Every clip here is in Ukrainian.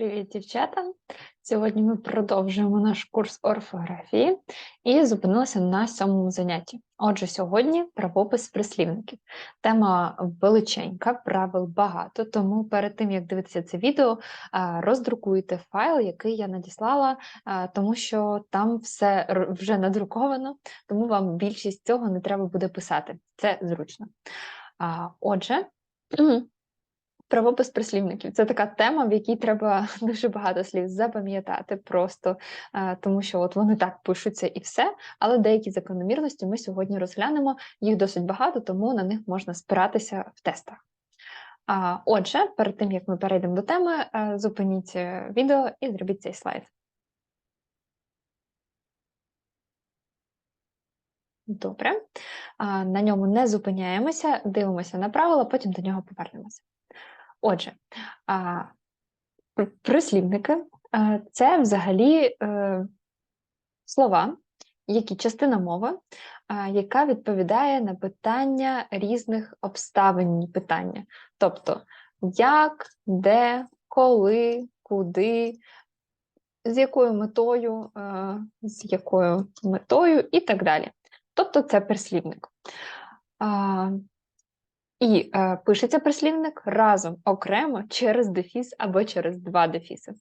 Привіт, дівчата! Сьогодні ми продовжуємо наш курс орфографії і зупинилися на сьомому занятті. Отже, сьогодні правопис прислівників. Тема величенька, правил багато, тому перед тим, як дивитися це відео, роздрукуйте файл, який я надіслала, тому що там все вже надруковано, тому вам більшість цього не треба буде писати. Це зручно. Отже, Правопис прислівників це така тема, в якій треба дуже багато слів запам'ятати просто, е, тому що от вони так пишуться і все. Але деякі закономірності ми сьогодні розглянемо. Їх досить багато, тому на них можна спиратися в тестах. Отже, перед тим як ми перейдемо до теми, е, зупиніть е, відео і зробіть цей слайд. Добре. На ньому не зупиняємося, дивимося на правила, потім до нього повернемося. Отже, прислівники це взагалі е, слова, які частина мови, яка відповідає на питання різних обставин питання. Тобто, як, де, коли, куди, з якою метою, е, з якою метою і так далі. Тобто це прислівник. І е, пишеться прислівник разом окремо через дефіс або через два дефіси.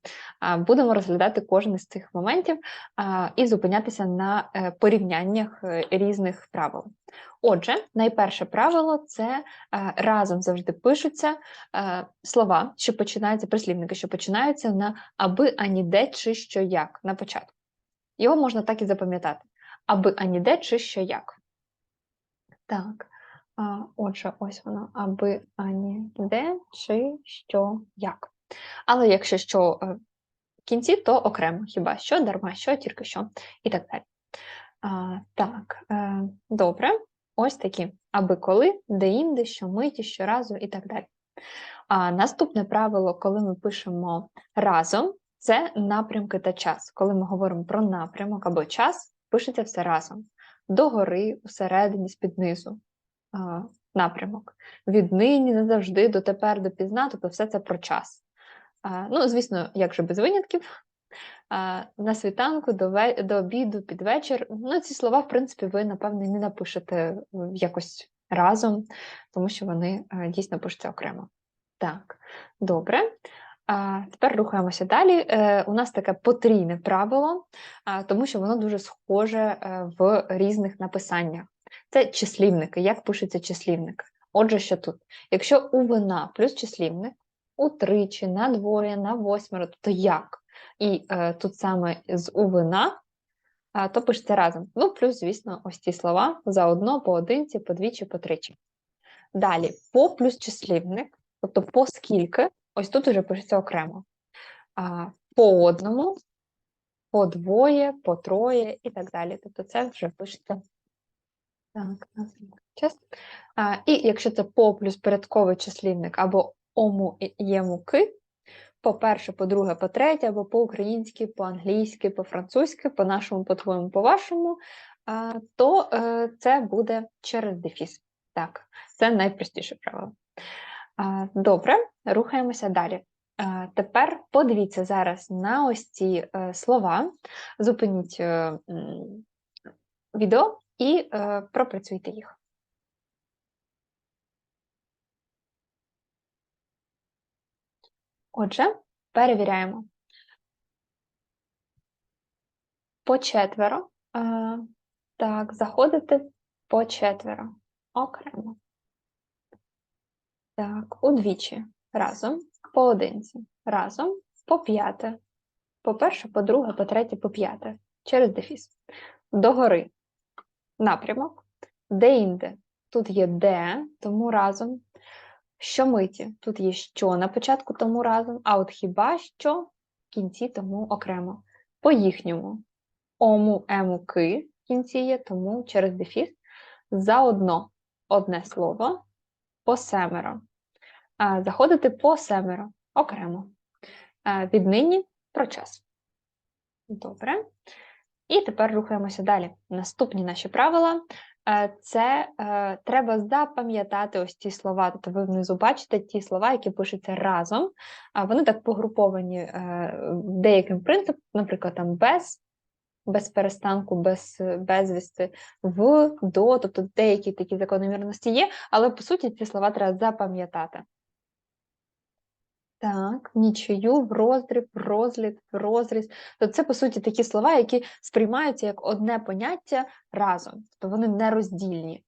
Е, будемо розглядати кожен з цих моментів е, і зупинятися на е, порівняннях е, різних правил. Отже, найперше правило це е, разом завжди пишуться е, слова, що починаються, прислівники, що починаються на аби, ані де, чи що як на початку. Його можна так і запам'ятати: аби ані де, чи що як. Так. Отже, ось воно, аби ані де, чи що, як. Але якщо що е, в кінці, то окремо хіба що, дарма що, тільки що, і так далі. А, Так, е, добре, ось такі аби коли, де-інде, що миті, щоразу і так далі. А Наступне правило, коли ми пишемо разом, це напрямки та час. Коли ми говоримо про напрямок або час, пишеться все разом. Догори, усередині, з-під низу напрямок. Віднині, не завжди, дотепер, допізна, тобто все це про час. Ну, звісно, як же без винятків. На світанку, до ве... до обіду, під вечір. Ну, ці слова, в принципі, ви, напевне, не напишете якось разом, тому що вони дійсно пишуться окремо. Так, добре. Тепер рухаємося далі. Е, У нас таке потрійне правило, тому що воно дуже схоже е, в різних написаннях. Це числівники. Як пишеться числівник? Отже, що тут? Якщо у вина плюс числівник, утричі, на двоє, на восьмеро, то як? І е, тут саме з у вина, е, то пишеться разом. Ну, плюс, звісно, ось ці слова заодно, поодинці, подвічі, потричі. Далі, по плюс числівник, тобто по скільки, ось тут вже пишеться окремо. А, По одному, по двоє, по троє і так далі. Тобто це вже пишеться так, час. А, І якщо це по плюс порядковий числівник або ому єму ки, по-перше, по-друге, по-третє, або по-українськи, по-англійськи, по-французьки, по-нашому, по-твоєму, по-вашому, то е, це буде через дефіс. Так, це найпростіше правило. Добре, рухаємося далі. Тепер подивіться зараз на ось ці е, слова, зупиніть е, відео і е, пропрацюйте їх. Отже, перевіряємо. По четверо. Е, так, заходите по четверо. Окремо. Так, удвічі. Разом, поодинці. Разом, по п'яте. По перше, по друге, по третє, по п'яте. Через дефіс. Догори напрямок, де-інде. Тут є де, тому разом. Що миті? Тут є що на початку, тому разом, а от хіба що в кінці тому окремо. По їхньому ому, ему, ки в кінці є, тому через дефіс заодно одне слово по семеро. Заходити по семеро окремо. Віднині про час. Добре. І тепер рухаємося далі. Наступні наші правила. е, це е, треба запам'ятати ось ці слова. Тобто ви внизу бачите ті слова, які пишуться разом. Вони так погруповані е, деяким принципом, наприклад, там без, без перестанку, без безвісти, в, до, тобто деякі такі закономірності є, але по суті ці слова треба запам'ятати. Так, нічию, в роздріб, в розліт, в розріз. То це, по суті, такі слова, які сприймаються як одне поняття разом, тобто вони нероздільні.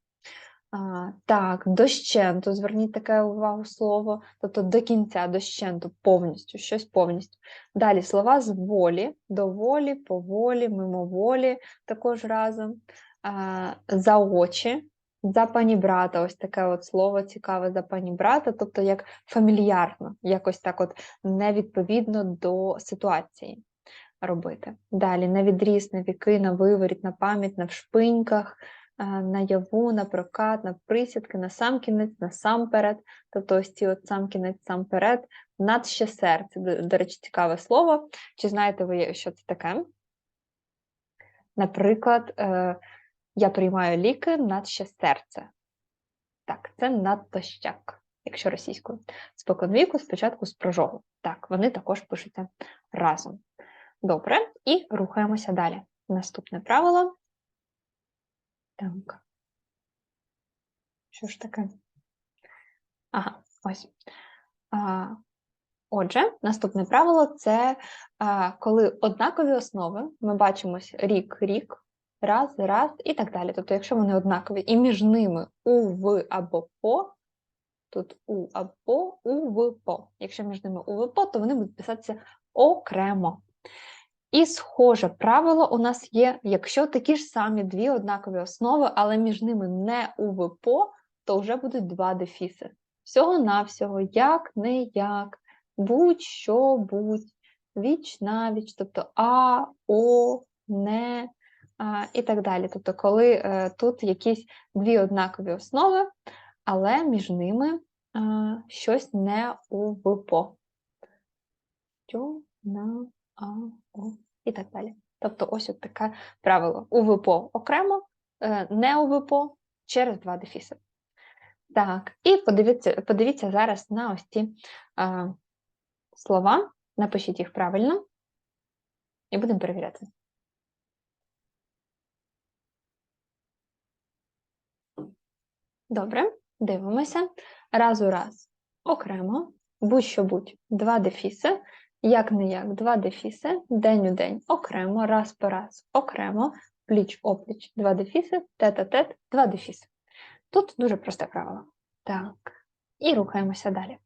А, так, дощенту, зверніть таке увагу слово, тобто до кінця, дощенту, повністю, щось повністю. Далі слова з волі, доволі, поволі, мимоволі, також разом. А, за очі, за пані брата, ось таке от слово цікаве за пані брата, тобто як фамільярно, якось так от невідповідно до ситуації робити. Далі на відріз, на віки, на виворіт, на пам'ять, на вшпиньках, а, наяву, на прокат, на присідки, на сам кінець, насамперед, тобто ось ці от сам кінець, сам перед, над ще серце. До, до речі, цікаве слово. Чи знаєте ви, що це таке? Наприклад, е, я приймаю ліки над ще серце. Так, це надтощак, якщо російською. Споконвіку, спочатку з прожогу. Так, вони також пишуться разом. Добре, і рухаємося далі. Наступне правило. Так. Що ж таке? Ага, ось. А, Отже, наступне правило це коли однакові основи, ми бачимось рік, рік, раз, раз і так далі. Тобто, якщо вони однакові, і між ними у, в або по, тут у або у, в, по. Якщо між ними у, в, по, то вони будуть писатися окремо. І схоже правило у нас є, якщо такі ж самі дві однакові основи, але між ними не у, в, по, то вже будуть два дефіси. Всього-навсього, як, не як, будь-що, будь, віч навіч, тобто а, о, не і так далі. Тобто, коли е, тут якісь дві однакові основи, але між ними щось не у ВПО. І так далі. Тобто, ось от таке правило. У ВПО окремо, е, не у ВПО через два дефіси. Так, і подивіться подивіться зараз на ось ці а, слова, напишіть їх правильно, і будемо перевіряти. Добре, дивимося. Раз у раз. Окремо, будь-що будь, два дефіси, як не як, два дефіси, день у день. Окремо, раз по раз. Окремо, пліч опліч, два дефіси, тет-а-тет, два дефіси. Тут дуже просте правило. Так, і рухаємося далі.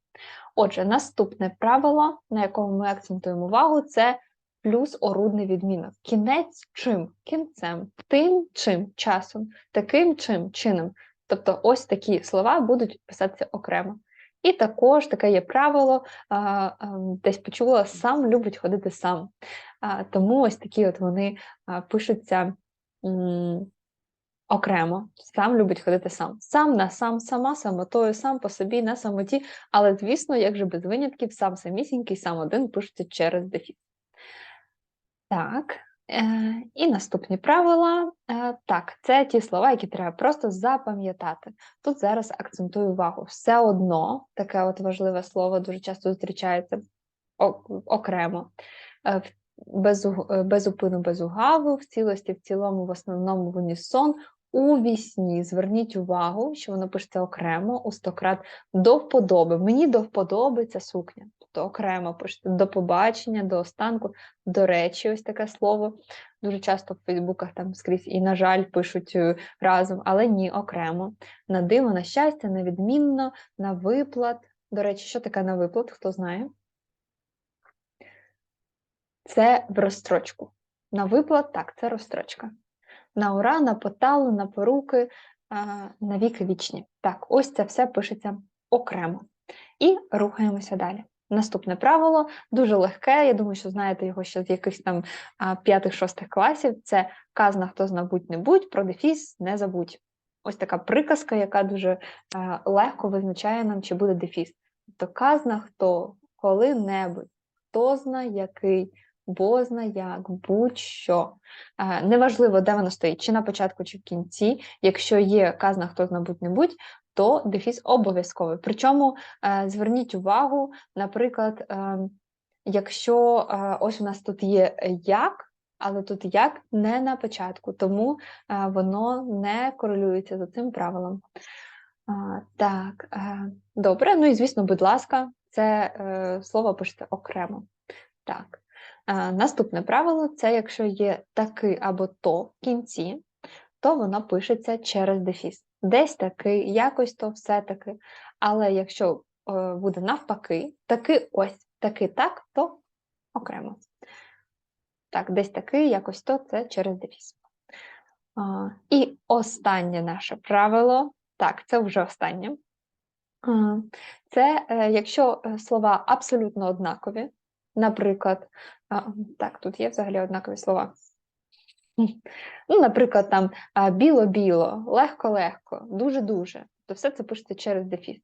Отже, наступне правило, на якому ми акцентуємо увагу, це плюс орудний відмінок. Кінець чим? Кінцем, тим чим? Часом, таким чим? Чином. Тобто ось такі слова будуть писатися окремо. І також таке є правило, десь почула, сам любить ходити сам. Тому ось такі от вони пишуться окремо. Сам любить ходити сам. Сам на сам, сама самотою, сам по собі, на самоті. Але, звісно, як же без винятків, сам самісінький, сам один пишеться через дефіс. Так. Е, І наступні правила. Е, Так, це ті слова, які треба просто запам'ятати. Тут зараз акцентую увагу. Все одно таке от важливе слово дуже часто зустрічається окремо. Е, без, без упину, без угаву, в цілості, в цілому, в основному в унісон, у вісні. Зверніть увагу, що воно пишеться окремо у стократ до вподоби. Мені до вподоби ця сукня. Тобто окремо пишете до побачення, до останку. До речі, ось таке слово. Дуже часто в Фейсбуках там скрізь і, на жаль, пишуть е, разом, але ні, окремо. На диво, на щастя, на відмінно, на виплат. До речі, що таке на виплат, хто знає? Це в розстрочку. На виплат, так, це розстрочка на ура, на поталу, на поруки, на віки вічні. Так, ось це все пишеться окремо. І рухаємося далі. Наступне правило дуже легке. Я думаю, що знаєте його ще з якихось там п'ятих-шостих класів. Це казна, хто зна будь не будь, про дефіс не забудь. Ось така приказка, яка дуже легко визначає нам, чи буде дефіс. Тобто казна хто коли-небудь, хто зна який, бозна як, будь-що. Неважливо, де воно стоїть, чи на початку, чи в кінці. Якщо є казна хто зна будь-небудь, то дефіс обов'язковий. Причому е, зверніть увагу, наприклад, е, якщо е, ось у нас тут є як, але тут як не на початку, тому воно не корелюється за цим правилом. Так, добре. Ну і звісно, будь ласка, це слово пишете окремо. Так. Наступне правило це якщо є таки або то в кінці, то воно пишеться через дефіс. Десь таки, якось то все-таки. Але якщо е, буде навпаки, таки ось, таки так, то окремо. Так, десь таки, якось то це через дефіс. А, і останнє наше правило. Так, це вже останнє. Це е, якщо е, слова абсолютно однакові, наприклад, так, тут є взагалі однакові слова. Ну, наприклад, там біло-біло, легко-легко, дуже-дуже, то все це пишеться через дефіс.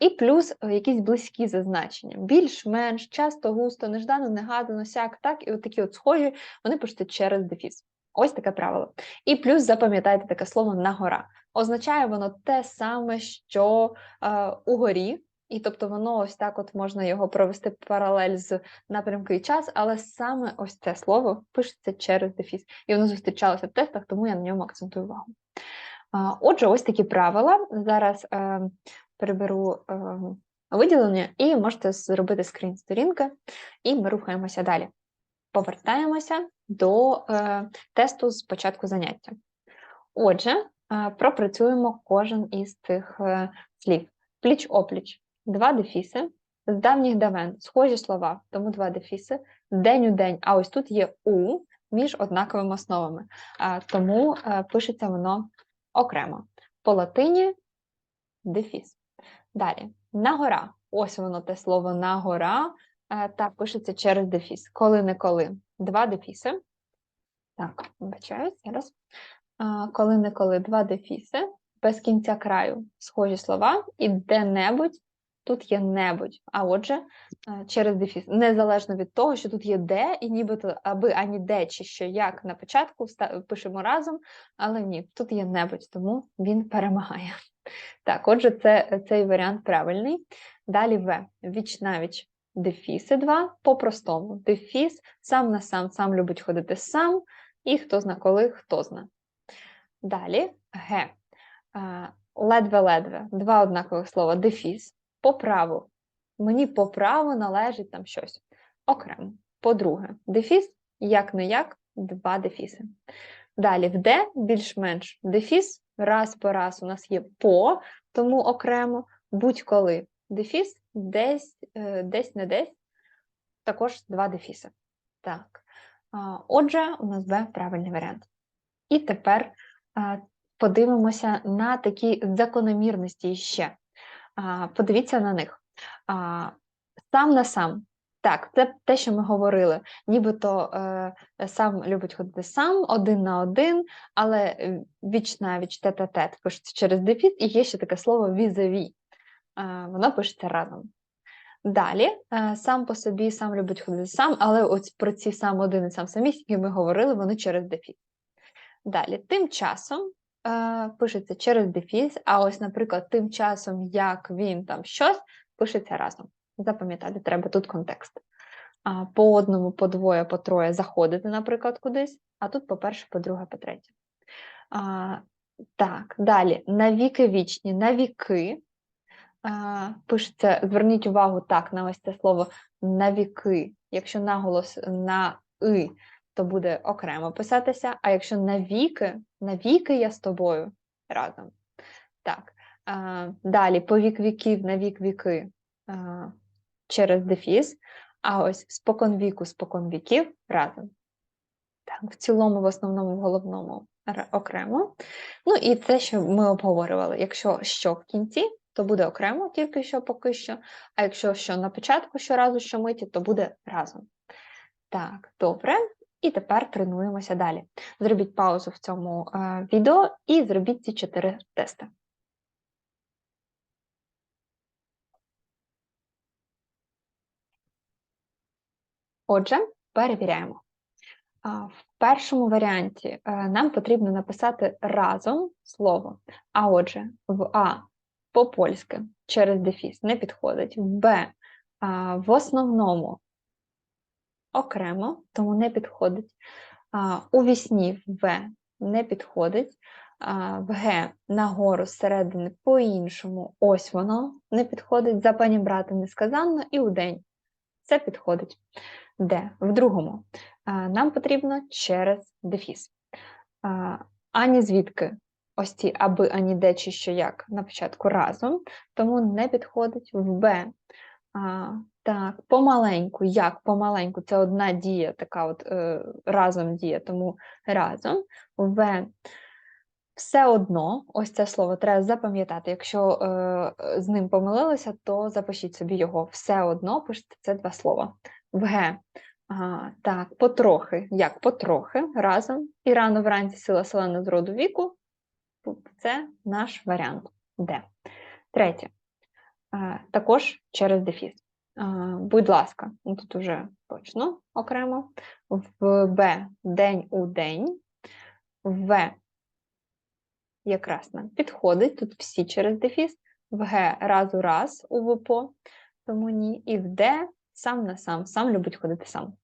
І плюс е, якісь близькі зазначення. Більш-менш, часто, густо, неждано, негадано, сяк, так, і от такі от схожі, вони пишуться через дефіс. Ось таке правило. І плюс запам'ятайте таке слово нагора. Означає воно те саме, що е, угорі, і тобто воно ось так от можна його провести паралель з напрямку і час, але саме ось це слово пишеться через дефіс. І воно зустрічалося в тестах, тому я на ньому акцентую увагу. Отже, ось такі правила. Зараз е, переберу е, виділення, і можете зробити скрін сторінки, і ми рухаємося далі. Повертаємося до е, тесту з початку заняття. Отже, е, пропрацюємо кожен із цих е, слів. Пліч-опліч, два дефіси, з давніх давен, схожі слова, тому два дефіси, день у день, а ось тут є у між однаковими основами, тому е, пишеться воно окремо. По латині дефіс. Далі, нагора. Ось воно те слово нагора, е, так пишеться через дефіс. Коли не коли. Два дефіси. Так, вибачаюсь, зараз. Коли не коли два дефіси, без кінця краю схожі слова, і де-небудь тут є небудь. А отже, е, через дефіс. Незалежно від того, що тут є де, і нібито аби ані де, чи що як на початку пишемо разом, але ні, тут є небудь, тому він перемагає. Так, отже, це, цей варіант правильний. Далі В. Віч навіч. Дефіси два по-простому. Дефіс сам на сам, сам любить ходити сам, і хто зна коли, хто зна. Далі Г. Е, Ледве-ледве. Два однакових слова. Дефіс. По праву. Мені по праву належить там щось. Окремо. По-друге, дефіс, як не як, два дефіси. Далі в Д більш-менш дефіс. Раз по раз у нас є по, тому окремо, будь-коли дефіс, десь, е, десь не десь, також два дефіси. Так. Отже, у нас Б правильний варіант. І тепер подивимося на такі закономірності ще. Подивіться на них. Сам на сам. Так, це те, що ми говорили. Нібито е, сам любить ходити сам, один на один, але е, віч на віч, тет-а-тет пишеться через дефіс, і є ще таке слово візаві. Е, воно пишеться разом. Далі, е, сам по собі сам любить ходити сам, але ось про ці сам один і сам самісінький ми говорили, вони через дефіс. Далі, тим часом е, пишеться через дефіс, а ось, наприклад, тим часом, як він там щось, пишеться разом. Запам'ятати треба тут контекст. А, По одному, по двоє, по троє заходити, наприклад, кудись, а тут, по-перше, по-друге, по-третє. А, Так, далі, навіки вічні, навіки. А, Пишеться, зверніть увагу так, на ось це слово навіки. Якщо наголос на и, то буде окремо писатися, а якщо навіки, навіки я з тобою разом. Так. Далі, по вік віків, на вік віки через дефіс, а ось спокон віку, спокон віків разом. Так, в цілому, в основному, в головному окремо. Ну і це, що ми обговорювали. Якщо що в кінці, то буде окремо, тільки що поки що. А якщо що на початку щоразу, що миті, то буде разом. Так, добре. І тепер тренуємося далі. Зробіть паузу в цьому е, відео і зробіть ці чотири тести. Отже, перевіряємо. В першому варіанті е, нам потрібно написати разом слово. А отже, в А по-польськи через дефіс не підходить, в Б в основному окремо, тому не підходить. У вісні в не підходить. В Г нагору зсередини по-іншому. Ось воно не підходить. За пані брати несказанно, і у день це підходить. Де? В другому. Нам потрібно через дефіс. Ані звідки ось ці аби, ані де, чи що як на початку разом, тому не підходить в Б. Так, помаленьку, як помаленьку, це одна дія, така от е, разом дія, тому разом. В все одно, ось це слово треба запам'ятати. Якщо е, з ним помилилися, то запишіть собі його. Все одно пишете це два слова. В Г. Ага, так, потрохи. Як потрохи разом. І рано вранці сила селена з роду віку. Це наш варіант. Д. Третє. Е, також через дефіс. Будь ласка, ну тут уже точно окремо. В Б день у день. В якраз нам підходить. Тут всі через дефіс. В Г раз у раз у ВПО, тому ні. І в Д сам на сам, сам любить ходити сам.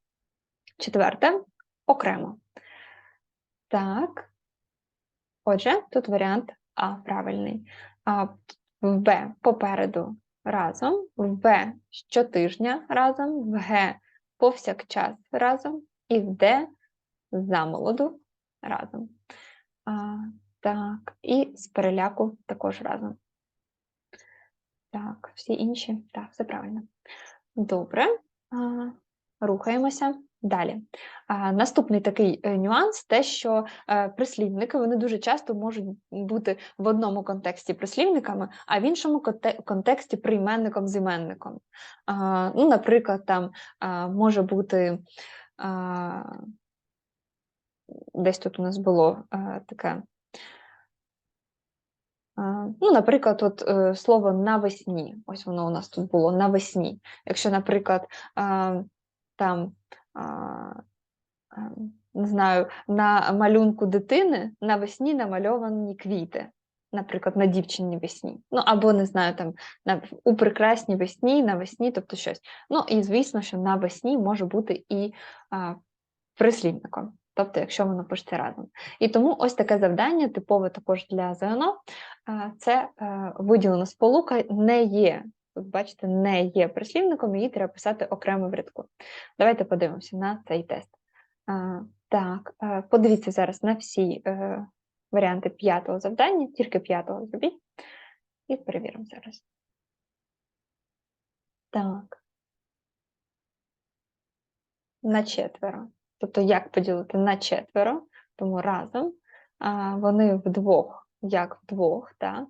Четверте окремо. Так. Отже, тут варіант А правильний. А в Б попереду разом, в Б щотижня разом, в Г повсякчас разом і в Д замолоду разом. А, Так, і з переляку також разом. Так, всі інші. Так, все правильно. Добре, а, рухаємося. Далі. Наступний такий е, нюанс те, що е, прислівники вони дуже часто можуть бути в одному контексті прислівниками, а в іншому контексті прийменником з іменником. Ну, Наприклад, там може бути десь тут у нас було таке. Ну, Наприклад, от е, слово навесні. Ось воно у нас тут було навесні. Якщо, наприклад, там не знаю, на малюнку дитини навесні намальовані квіти, наприклад, на дівчині весні. Ну, або не знаю, там на, у прекрасній весні, навесні, тобто щось. Ну, і звісно, що навесні може бути і а, прислівником. Тобто, якщо воно пишеться разом. І тому ось таке завдання, типове також для ЗНО, це е, виділена сполука не є Тут, бачите, не є прислівником, її треба писати окремо в рядку. Давайте подивимося на цей тест. Так, подивіться зараз на всі е, варіанти п'ятого завдання, тільки п'ятого зробіть, і перевіримо зараз. Так. На четверо. Тобто, як поділити на четверо, тому разом вони вдвох, як вдвох, так.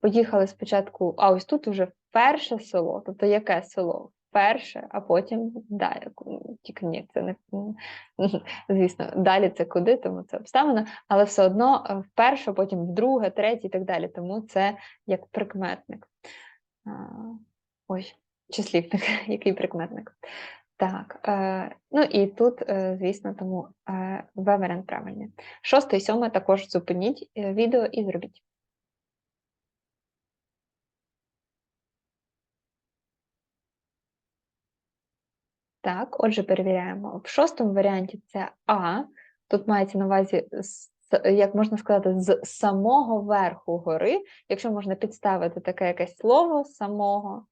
Поїхали спочатку, а ось тут вже перше село, тобто яке село? Перше, а потім далі. Тільки ні, це не звісно, далі це куди, тому це обставина, але все одно е, вперше, потім в друге, третє і так далі. Тому це як прикметник. Ой, числівник, який прикметник. Так, е, ну і тут, е, звісно, тому е, В варіант правильний. Шосте і сьоме також зупиніть відео і зробіть. Так, отже, перевіряємо. В шостому варіанті це А. Тут мається на увазі, як можна сказати, з самого верху гори. Якщо можна підставити таке якесь слово самого,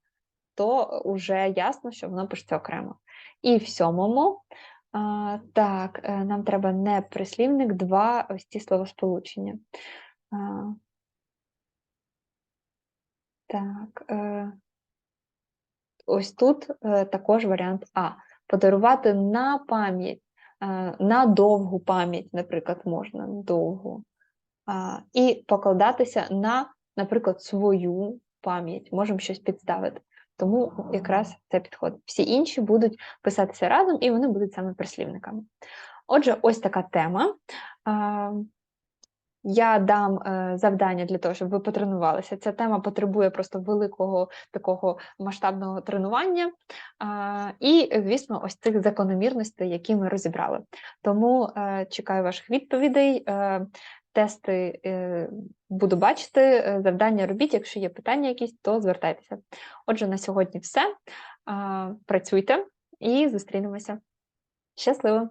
то вже ясно, що воно пишеться окремо. І в сьомому, а, так, е, нам треба не прислівник, два ось ці словосполучення. А, Так. Ось тут е, також варіант А. Подарувати на пам'ять, е, на довгу пам'ять, наприклад, можна довгу. І покладатися на, наприклад, свою пам'ять, можемо щось підставити. Тому якраз це підходить. Всі інші будуть писатися разом, і вони будуть саме прислівниками. Отже, ось така тема. Я дам е, завдання для того, щоб ви потренувалися. Ця тема потребує просто великого такого масштабного тренування. і, звісно, ось цих закономірностей, які ми розібрали. Тому е, чекаю ваших відповідей. Е, Тести буду бачити, завдання робіть. Якщо є питання якісь, то звертайтеся. Отже, на сьогодні все. Працюйте і зустрінемося. Щасливо!